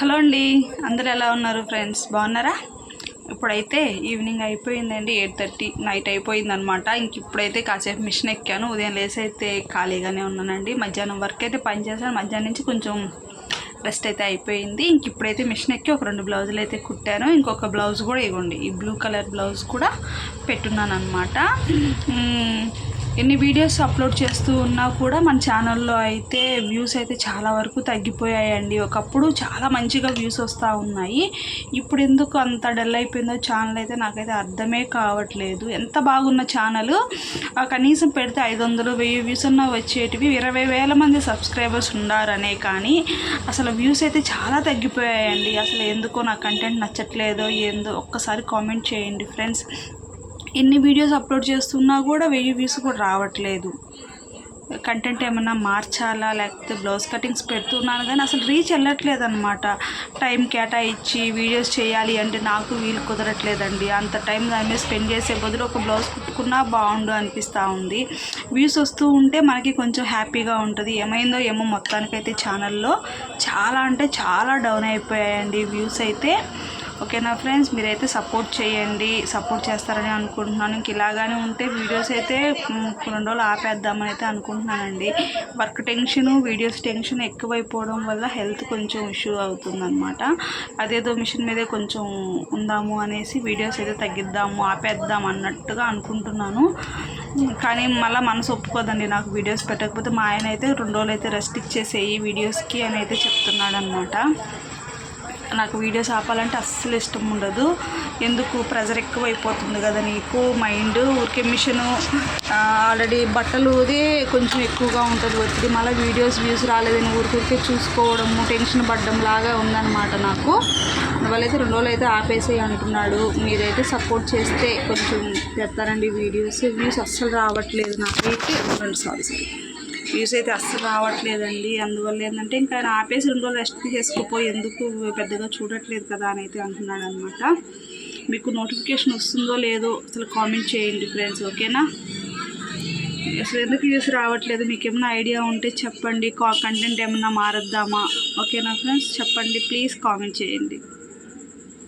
Hello అండి అందరు ఎలా ఉన్నారు ఫ్రెండ్స్? బాగున్నారా? ఇప్పుడైతే ఈవినింగ్ అయిపోయిందండి ఎయిట్ థర్టీ నైట్ అయిపోయింది అనమాట ఇంక ఇప్పుడైతే కాసేపు మిషన్ ఎక్కాను ఉదయం లేసి అయితే ఖాళీగానే ఉన్నానండి. మధ్యాహ్నం వరకు అయితే పని చేశాను మధ్యాహ్నం నుంచి కొంచెం రెస్ట్ అయితే అయిపోయింది. ఇంక ఇప్పుడైతే మిషన్ ఎక్కి ఒక రెండు బ్లౌజులు అయితే కుట్టాను. ఇంకొక బ్లౌజ్ కూడా ఇవ్వండి ఈ బ్లూ కలర్ బ్లౌజ్ కూడా పెట్టున్నాను అనమాట ఎన్ని వీడియోస్ అప్లోడ్ చేస్తూ ఉన్నా కూడా మన ఛానల్లో అయితే వ్యూస్ అయితే చాలా వరకు తగ్గిపోయాయండి. ఒకప్పుడు చాలా మంచిగా వ్యూస్ వస్తూ ఉన్నాయి. ఇప్పుడు ఎందుకు అంత డల్ అయిపోయిందో ఛానల్ అయితే నాకైతే అర్థమే కావట్లేదు. ఎంత బాగున్న ఛానల్? కనీసం పెడితే ఐదు వందలు వెయ్యి వ్యూస్ అన్న వచ్చేటివి ఇరవై వేల మంది సబ్స్క్రైబర్స్ ఉన్నారనే కానీ అసలు వ్యూస్ అయితే చాలా తగ్గిపోయాయండి. అసలు ఎందుకో నా కంటెంట్ నచ్చట్లేదో ఏందో ఒక్కసారి కామెంట్ చేయండి ఫ్రెండ్స్. ఎన్ని వీడియోస్ అప్లోడ్ చేస్తున్నా కూడా వెయ్యి వ్యూస్ కూడా రావట్లేదు. కంటెంట్ ఏమన్నా మార్చాలా? లేకపోతే బ్లౌజ్ కటింగ్స్ పెడుతున్నాను కానీ అసలు రీచ్ వెళ్ళట్లేదు అనమాట టైం కేటాయించి వీడియోస్ చేయాలి అంటే నాకు వీలు కుదరట్లేదండి. అంత టైం దాని మీద స్పెండ్ చేసే బదులు ఒక బ్లౌజ్ కుట్టుకున్నా బాగుండు అనిపిస్తూ ఉంది. వ్యూస్ వస్తూ ఉంటే మనకి కొంచెం హ్యాపీగా ఉంటుంది. ఏమైందో ఏమో మొత్తానికైతే ఛానల్లో చాలా అంటే చాలా డౌన్ అయిపోయాయండి వ్యూస్ అయితే. ఓకేనా ఫ్రెండ్స్ మీరైతే సపోర్ట్ చేయండి సపోర్ట్ చేస్తారని అనుకుంటున్నాను. ఇంక ఇలాగానే ఉంటే వీడియోస్ అయితే రెండు రోజులు ఆపేద్దామని అయితే అనుకుంటున్నానండి. వర్క్ టెన్షన్ వీడియోస్ టెన్షన్ ఎక్కువైపోవడం వల్ల హెల్త్ కొంచెం ఇష్యూ అవుతుందన్నమాట. అదేదో మిషన్ మీదే కొంచెం ఉందాము అనేసి వీడియోస్ అయితే తగ్గిద్దాము ఆపేద్దాం అన్నట్టుగా అనుకుంటున్నాను. కానీ మళ్ళీ మనసు ఒప్పుకోదండి నాకు వీడియోస్ పెట్టకపోతే. మా ఆయన అయితే రెండు రోజులు అయితే రెస్ట్ ఇచ్చేసేయి వీడియోస్కి అని అయితే చెప్తున్నాడు అనమాట నాకు వీడియోస్ ఆపాలంటే అస్సలు ఇష్టం ఉండదు. ఎందుకు? ప్రెజర్ ఎక్కువ అయిపోతుంది కదా నీకు మైండ్. ఊరికే మిషను ఆల్రెడీ బట్టలు అదే కొంచెం ఎక్కువగా ఉంటుంది ఒత్తిడి. మళ్ళీ వీడియోస్ వ్యూస్ రాలేదని ఊరికే చూసుకోవడము టెన్షన్ పడడం లాగా ఉందన్నమాట నాకు. అందువల్ల అయితే రెండు రోజులు అయితే ఆపేసే అంటున్నాడు. మీరైతే సపోర్ట్ చేస్తే కొంచెం పెడతారండి వీడియోస్. వ్యూస్ అస్సలు రావట్లేదు నాకైతే. Sorry sorry. వ్యూస్ అయితే అస్సలు రావట్లేదండి. అందువల్ల ఏంటంటే ఇంకా ఆయన ఆపేసి రెండు రోజులు రెస్ట్ చేసుకుపోయి ఎందుకు పెద్దగా చూడట్లేదు కదా అని అయితే అంటున్నాడు అనమాట మీకు నోటిఫికేషన్ వస్తుందో లేదో అసలు కామెంట్ చేయండి ఫ్రెండ్స్ ఓకేనా అసలు ఎందుకు వ్యూస్ రావట్లేదు? మీకు ఏమైనా ఐడియా ఉంటే చెప్పండి. కంటెంట్ ఏమైనా మారద్దామా? ఓకేనా ఫ్రెండ్స్ చెప్పండి ప్లీజ్ కామెంట్ చేయండి.